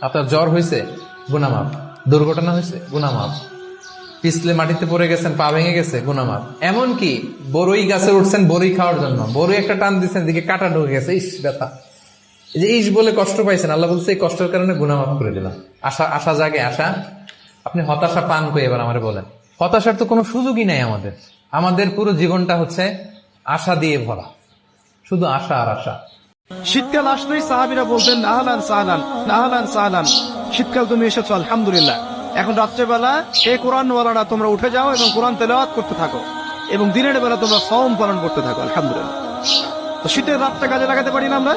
আপনার জ্বর হয়েছে? গুনামাপ দুর্ঘটনা হয়েছে? গুনামাপ পিছলে মাটিতে পড়ে গেছেন, পা ভেঙে গেছে? গুনামাপ এমনকি বড়ই গাছে উঠছেন বড়ই খাওয়ার জন্য। বড়ই একটা টান দিচ্ছেন দিকে কাটা ঢুকে গেছে। ইস, ব্যথা। এই যে ইস বলে কষ্ট পাইছেন, আল্লাহ বলছে, এই কষ্টের কারণে গুনামাপ করে দিলাম। আশা আশা জাগে, আশা। আপনি হতাশা পান করে এবার আমারে বলেন। হতাশার তো কোনো সুযোগই নাই আমাদের। আমাদের পুরো জীবনটা হচ্ছে আশা দিয়ে ভরা। শুধু আশা আর আশা। শীতকাল আসলেই সাহাবিরা বলতেন আহলান সাহলান আহলান সাহলান। শীতকাল তুমি এসেছ, আলহামদুলিল্লাহ। এখন রাত্রেবেলা এই কোরআনওয়ালারা, তোমরা উঠে যাও এবং কোরআন তেলাওয়াত করতে থাকো এবং দিনের বেলা তোমরা সওম পালন করতে থাকো, আলহামদুলিল্লাহ। তো শীতের রাতটা কাজে লাগাতে পারি না আমরা?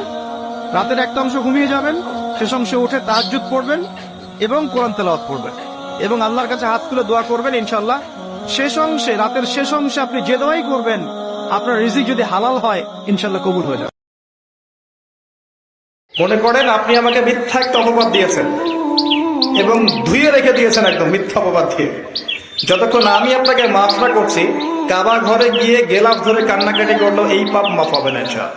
রাতের একটা অংশ ঘুমিয়ে যাবেন, শেষ অংশে উঠে তাহাজ্জুদ পড়বেন এবং কোরআন তেলাওয়াত পড়বেন এবং আল্লাহর কাছে হাত তুলে দোয়া করবেন ইনশাল্লাহ শেষ অংশে, রাতের শেষ অংশে আপনি যে দোয়াই করবেন, আপনার রিজিক যদি হালাল হয় ইনশাল্লাহ কবুল হয়ে যাবে। মনে করেন আপনি আমাকে মিথ্যা একটা অপবাদ দিয়েছেন এবং ধুয়ে রেখে দিয়েছেন একদম মিথ্যা অপবাদ দিয়ে। যতক্ষণ আমি আপনাকে মাফ না করছি, কাবা ঘরে গিয়ে গেলাফ ধরে কান্নাকাটি করল এই পাপ মাফ হবে না।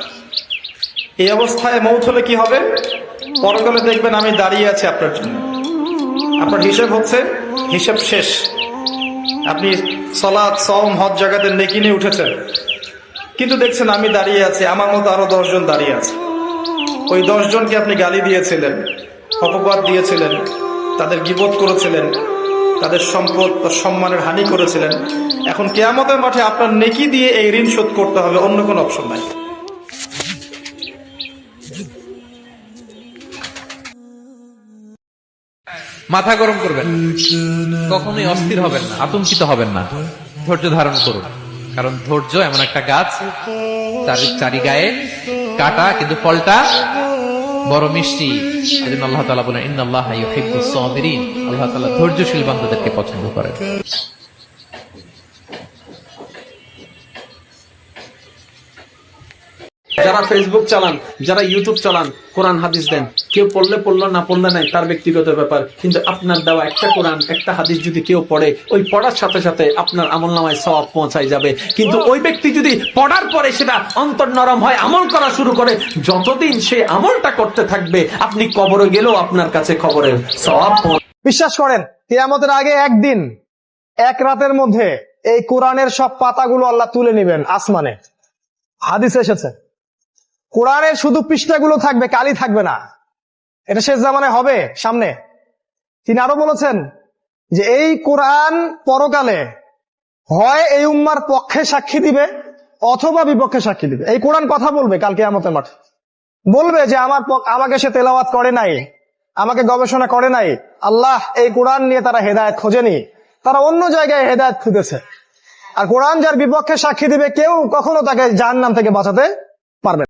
এই অবস্থায় মৌত হলে কি হবে? পরকালে দেখবেন আমি দাঁড়িয়ে আছি আপনার জন্য। আপনার হিসেব হচ্ছে হিসেব শেষ। আপনি সলাদ সম হজ জায়গাতে নেকি উঠেছেন। কিন্তু দেখছেন আমি দাঁড়িয়ে আছি, আমার মতো আরও দশজন দাঁড়িয়ে আছে। ওই দশজনকে আপনি গালি দিয়েছিলেন, অপবাদ দিয়েছিলেন, তাদের গিবোধ করেছিলেন, তাদের সম্পদ বা সম্মানের হানি করেছিলেন। এখন কেয়ামতের মাঠে আপনার নেকি দিয়ে এই ঋণ শোধ করতে হবে, অন্য কোনো অপশন নাই। মাথা গরম করবেন কখনোই অস্থির হবেন না, আতঙ্কিত হবেন না। ধৈর্য ধারণ করুন। কারণ ধৈর্য এমন একটা গাছ, চারি গায়ে কাটা, কিন্তু ফলটা বড় মিষ্টি। আল্লাহ তালা বলেন ইন্দ আল্লাহ আল্লাহ তালা ধৈর্যশীল বান্ধবদেরকে পছন্দ করেন। যারা ফেসবুক চালান, যারা ইউটিউব চালান, কোরআন, হাদিস দেন, কেউ পড়লে পড়ল, না পড়লে নাই, তার ব্যক্তিগত ব্যাপার। কিন্তু আপনার দেওয়া একটা কোরআন, একটা হাদিস যদি কেউ পড়ে, ওই পড়ার সাথে সাথে আপনার আমল নামায় সব পৌঁছাই যাবে। কিন্তু ওই ব্যক্তি যদি পড়ার পরে সেটা অন্তর নরম হয়, আমল করা শুরু করে, যতদিন সে আমলটা করতে থাকবে, আপনি কবরে গেলেও আপনার কাছে খবরের সব বিশ্বাস করেন, কেয়ামতের আগে একদিন, এক রাতের মধ্যে এই কোরআনের সব পাতাগুলো আল্লাহ তুলে নেবেন আসমানে। হাদিস এসেছে। কোরআনের শুধু পৃষ্ঠাগুলো থাকবে, কালি থাকবে না। এটা শেষ জামানায় হবে, সামনে। তিনি আরও বলেছেন যে, এই কোরআন পরকালে হয় এই উম্মার পক্ষে সাক্ষী দিবে অথবা বিপক্ষে সাক্ষী দিবে। এই কোরআন কথা বলবে কালকে আমাদের মাঠে। বলবে যে, আমার আমাকে সে তেলাওয়াত করে নাই, আমাকে গবেষণা করে নাই। আল্লাহ এই কোরআন নিয়ে তারা হেদায়ত খোঁজেনি। তারা অন্য জায়গায় হেদায়ত খুঁজেছে। আর কোরআন যার বিপক্ষে সাক্ষী দিবে, কেউ কখনো তাকে জাহান্নাম থেকে বাঁচাতে পারবে।